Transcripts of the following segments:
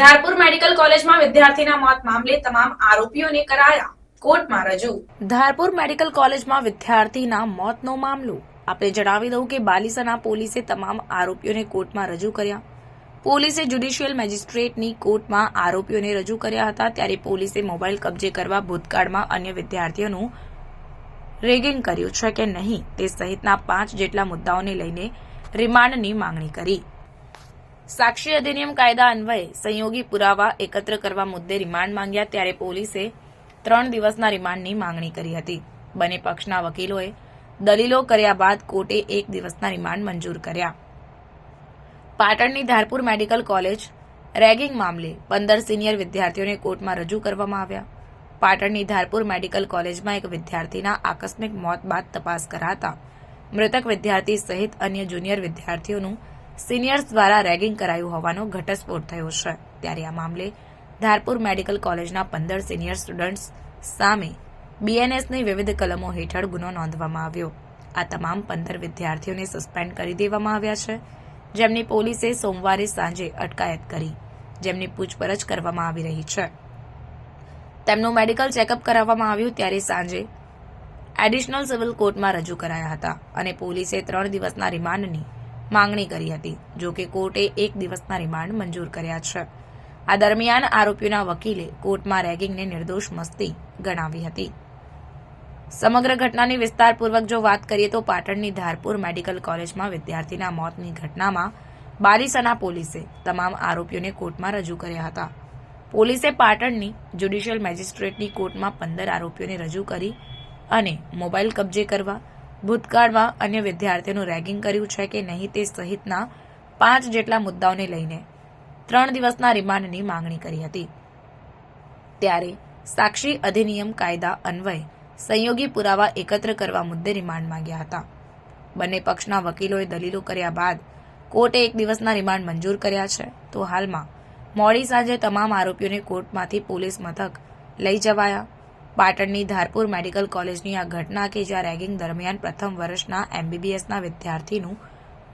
Dharpur medical કોલેજમાં વિદ્યાર્થીના મોત મામલે તમામ આરોપીઓને કરાયા. કોર્ટમાં રજૂ. ધારપુર મેડિકલ કોલેજમાં વિદ્યાર્થીના મોતનો મામલો. આપણે જણાવી દઉં કે બાલિસના પોલીસે તમામ આરોપીઓને કોર્ટમાં રજૂ કર્યા. પોલીસે જ્યુડિશિયલ મેજિસ્ટ્રેટની કોર્ટમાં આરોપીઓને રજૂ કર્યા હતા ત્યારે પોલીસે મોબાઈલ કબજે કરવા ભૂતકાળમાં અન્ય વિદ્યાર્થીઓનું રેગિંગ કર્યું છે કે નહીં તે સહિતના પાંચ જેટલા મુદ્દાઓને લઈને રિમાન્ડની માંગણી કરી. સાક્ષી અધિનિયમ કાયદા અન્વયે સંયોગી પુરાવા એકત્ર કરવા મુદ્દે રિમાન્ડ માંગ્યા ત્યારે પોલીસે ત્રણ દિવસના રિમાન્ડની માંગણી કરી હતી. બંને પક્ષના વકીલોએ દલીલો કર્યા બાદ કોર્ટે એક દિવસના રિમાન્ડ મંજૂર કર્યા. પાટણની ધારપુર મેડિકલ કોલેજ રેગિંગ મામલે પંદર સિનિયર વિદ્યાર્થીઓને કોર્ટમાં રજૂ કરવામાં આવ્યા. પાટણની ધારપુર મેડિકલ કોલેજમાં એક વિદ્યાર્થીના આકસ્મિક મોત બાદ તપાસ કરાતા મૃતક વિદ્યાર્થી સહિત અન્ય જુનિયર વિદ્યાર્થીઓનું સિનિયર્સ દ્વારા રેગિંગ કરાયું હોવાનો ઘટસ્ફોટ થયો છે. ત્યારે આ મામલે ધારપુર મેડિકલ કોલેજના પંદર સિનિયર સ્ટુડન્ટ્સ સામે બીએનએસની વિવિધ કલમો હેઠળ ગુનો નોંધવામાં આવ્યો. આ તમામ પંદર વિદ્યાર્થીઓને સસ્પેન્ડ કરી દેવામાં આવ્યા છે. જેમની પોલીસે સોમવારે સાંજે અટકાયત કરી, જેમની પૂછપરછ કરવામાં આવી રહી છે. તેમનું મેડિકલ ચેકઅપ કરાવવામાં આવ્યું ત્યારે સાંજે એડિશનલ સિવિલ કોર્ટમાં રજૂ કરાયા હતા અને પોલીસે ત્રણ દિવસના રિમાન્ડની માંગણી કરી હતી, જો કે કોર્ટે એક દિવસના રિમાન્ડ મંજૂર કર્યા છે. આ દરમિયાન આરોપીઓના વકીલે કોર્ટમાં રેગિંગને નિર્દોષ મસ્તી ગણાવી હતી. સમગ્ર ઘટનાની વિસ્તારપૂર્વક જો વાત કરીએ તો પાટણની ધારપુર મેડિકલ કોલેજમાં વિદ્યાર્થીના મોતની ઘટનામાં બારીસના પોલીસે તમામ આરોપીઓને કોર્ટમાં રજૂ કર્યા હતા. પોલીસે પાટણની જ્યુડિશિયલ મેજિસ્ટ્રેટની કોર્ટમાં પંદર આરોપીઓને રજૂ કરી અને મોબાઈલ કબજે કરવા ભૂતકાળમાં અન્ય વિદ્યાર્થીઓનું રેગિંગ કર્યું છે કે નહીં તે સહિતના પાંચ જેટલા મુદ્દાઓને લઈને ત્રણ દિવસના રિમાન્ડની માંગણી કરી હતી. ત્યારે સાક્ષી અધિનિયમ કાયદા અન્વયે સંયોગી પુરાવા એકત્ર કરવા મુદ્દે રિમાન્ડ માંગ્યા હતા. બંને પક્ષના વકીલોએ દલીલો કર્યા બાદ કોર્ટે એક દિવસના રિમાન્ડ મંજૂર કર્યા છે. તો હાલમાં મોડી સાંજે તમામ આરોપીઓને કોર્ટમાંથી પોલીસ મથક લઈ જવાયા. પાટણની ધારપુર મેડિકલ કોલેજની આ ઘટના કે જ્યાં રેગિંગ દરમિયાન પ્રથમ વર્ષના એમબીબીએસના વિદ્યાર્થીનું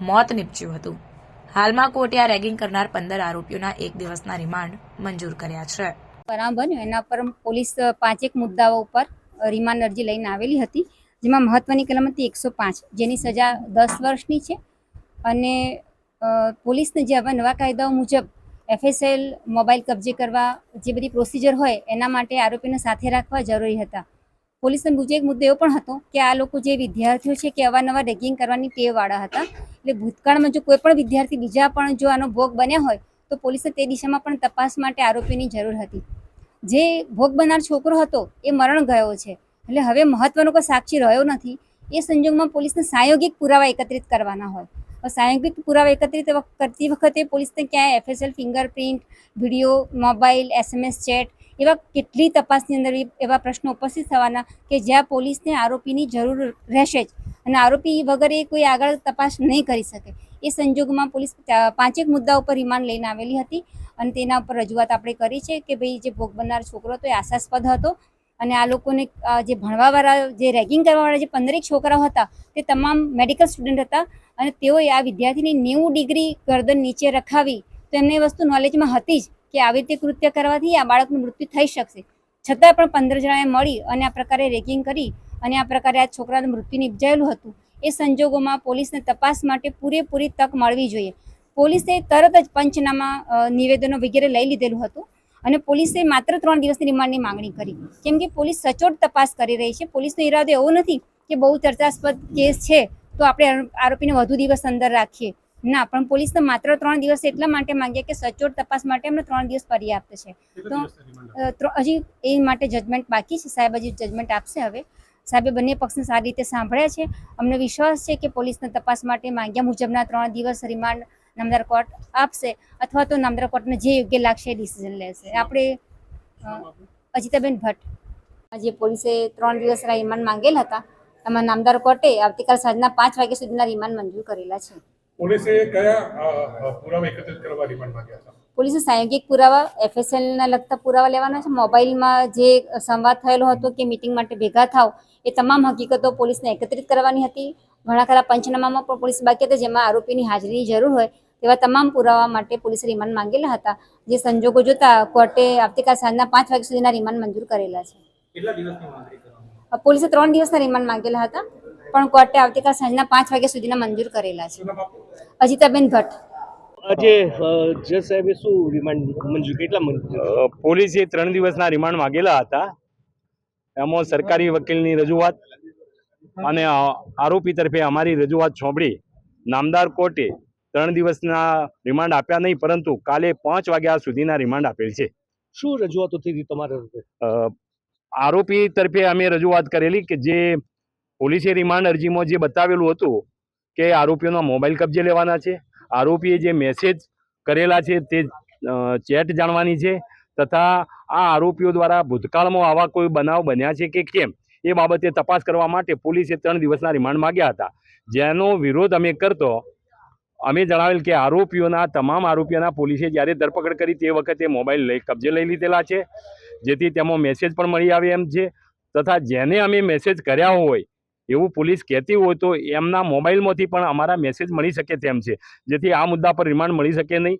મોત નીપજ્યું હતું. હાલમાં કોર્ટે આ રેગિંગ કરનાર પંદર આરોપીઓના એક દિવસના રિમાન્ડ મંજૂર કર્યા છે. બનાવ બન્યો. એના પર પોલીસ પાંચેક મુદ્દાઓ ઉપર રિમાન્ડ અરજી લઈને આવેલી હતી, જેમાં મહત્વની કલમ હતી એકસો પાંચ, જેની સજા દસ વર્ષની છે. અને પોલીસને જે હવે નવા કાયદાઓ મુજબ એફએસએલ, મોબાઈલ કબજે કરવા જે બધી પ્રોસિજર હોય, એના માટે આરોપીને સાથે રાખવા જરૂરી હતા. પોલીસને બીજો એક મુદ્દો એવો પણ હતો કે આ લોકો જે વિદ્યાર્થીઓ છે કે અવારનવાર રેગિંગ કરવાની ટેવવાળા હતા. એટલે ભૂતકાળમાં જો કોઈ પણ વિદ્યાર્થી બીજા પણ જો આનો ભોગ બન્યા હોય, તો પોલીસને તે દિશામાં પણ તપાસ માટે આરોપીની જરૂર હતી. જે ભોગ બનાર છોકરો હતો, એ મરણ ગયો છે. એટલે હવે મહત્વનો કોઈ સાક્ષી રહ્યો નથી. એ સંજોગમાં પોલીસને સાયોગિક પુરાવા એકત્રિત કરવાના હોય. સાયોગિક પુરાવા એકત્રિત કરતી વખતે પોલીસને ક્યાંય FSL fingerprint video mobile SMS chat એવા કેટલી તપાસની અંદર એવા પ્રશ્નો ઉપસ્થિત થવાના કે જ્યાં પોલીસને આરોપીની જરૂર રહેશે જ અને આરોપી વગર એ કોઈ આગળ તપાસ નહીં કરી શકે એ સંજોગમાં પોલીસ પાંચેક મુદ્દા ઉપર રિમાન્ડ લઈને આવેલી હતી અને તેના ઉપર રજૂઆત આપણે કરી છે કે ભાઈ જે ભોગ બનનાર છોકરો હતો એ આશાસ્પદ હતો અને આ લોકોને જે ભણવાવાળા, જે રેગિંગ કરવાવાળા જે પંદરેક છોકરાઓ હતા, તે તમામ મેડિકલ સ્ટુડન્ટ હતા અને તેઓએ આ વિદ્યાર્થીની નેવું ડિગ્રી ગરદન નીચે રખાવી તો એમને વસ્તુ નોલેજમાં હતી જ કે આવી રીતે કૃત્ય કરવાથી આ બાળકનું મૃત્યુ થઈ શકશે. છતાં પણ પંદર જણાએ મળી અને આ પ્રકારે રેગિંગ કરી અને આ પ્રકારે આ છોકરાનું મૃત્યુ નિપજાયેલું હતું. એ સંજોગોમાં પોલીસને તપાસ માટે પૂરેપૂરી તક મળવી જોઈએ. પોલીસે તરત જ પંચનામા નિવેદનો વગેરે લઈ લીધેલું હતું. અને પોલીસે માત્ર ત્રણ દિવસની રિમાન્ડની માંગણી કરી. કેમ કે પોલીસ સચોટ તપાસ કરી રહી છે. પોલીસનો ઈરાદો એવો નથી કે બહુ ચર્ચાસ્પદ કેસ છે તો આપણે આરોપીને વધુ દિવસ અંદર રાખીએ. ના પણ પોલીસને માત્ર ત્રણ દિવસ એટલા માટે માંગ્યા કે સચોટ તપાસ માટે એમને ત્રણ દિવસ પર્યાપ્ત છે. તો હજી એ માટે જજમેન્ટ બાકી છે. સાહેબ હજી જજમેન્ટ આપશે હવે. સાહેબે બંને પક્ષને સારી રીતે સાંભળ્યા છે. અમને વિશ્વાસ છે કે પોલીસને તપાસ માટે માંગ્યા મુજબના ત્રણ દિવસ રિમાન્ડ નામદાર કોર્ટ આપશે અથવા તો નામદાર કોર્ટને જે યોગ્ય લાગશે ડિસિઝન લેશે. આપણે અજિતાબેન ભટ્ટ. આજે પોલીસે ત્રણ દિવસના રિમાન્ડ માંગેલ હતા. એમાં નામદાર કોર્ટે આવતીકાલ સાંજના પાંચ વાગ્યા સુધીના રિમાન્ડ મંજૂર કરેલા છે. પોલીસે કયા પુરાવા એકત્રિત કરવા રિમાન્ડ માંગ્યા હતા? પોલીસે સાયોગિક પુરાવા એફએસએલના લગતા પુરાવા લેવાના છે. મોબાઈલમાં જે સંવાદ થયેલો હતો કે મિટિંગ માટે ભેગા થાવ એ તમામ હકીકતો પોલીસને એકત્રિત કરવાની હતી. ઘણા ખરા પંચનામામાં પણ પોલીસ બાકી હતા જેમાં આરોપીની હાજરીની જરૂર હોય તેવા તમામ પુરાવા માટે પોલીસે રિમાન્ડ માંગેલા હતા જે સંજોગો જોતા કોર્ટે આવતીકાલ સાંજના પાંચ વાગ્યા સુધીના રિમાન્ડ મંજૂર કરેલા છે. કેટલા દિવસની માંગણી કરવામાં અ, પોલીસે ત્રણ દિવસના રિમાન્ડ માંગેલા હતા પણ કોર્ટે આવતીકાલ સાંજના પાંચ વાગ્યા સુધીના મંજૂર કરેલા છે. અજીતાબેન ભટ્ટ. આજે જજ સાહેબે શું રિમાન્ડ મંજૂર કેટલા પોલીસે ત્રણ દિવસના રિમાન્ડ માંગેલા હતા. એમાં સરકારી વકીલની રજૂઆત અને આરોપી તરફે અમારી રજૂઆત સોંપડી નામદાર કોર્ટે ત્રણ દિવસના રિમાન્ડ આપ્યા નહીં પરંતુ કાલે પાંચ વાગ્યા સુધીના રિમાન્ડ આપેલ છે. શું રજૂઆતો થઈ હતી તમારા આરોપી તરફે અમે રજૂઆત કરેલી કે જે પોલીસે રિમાન્ડ અરજીમાં જે બતાવેલું હતું કે આરોપીઓના મોબાઈલ કબજે લેવાના છે આરોપીએ જે મેસેજ કરેલા છે તે ચેટ જાણવાની છે તથા આ આરોપીઓ દ્વારા ભૂતકાળમાં આવા કોઈ બનાવ બન્યા છે કે કેમ એ બાબતે તપાસ કરવા માટે પોલીસે ત્રણ દિવસના રિમાન્ડ માંગ્યા હતા. જેનો વિરોધ અમે કરતો અમે જણાવેલ કે આરોપીઓના, તમામ આરોપીઓના પોલીસે જ્યારે ધરપકડ કરી તે વખતે મોબાઈલ લઈ, કબજે લઈ લીધેલા છે, જેથી તેમાં મેસેજ પણ મળી આવે એમ છે, તથા જેને અમે મેસેજ કર્યા હોય, એવું પોલીસ કહેતી હોય તો એમના મોબાઈલમાંથી પણ અમારા મેસેજ મળી શકે તેમ છે, જેથી આ મુદ્દા પર રિમાન્ડ મળી શકે નહીં.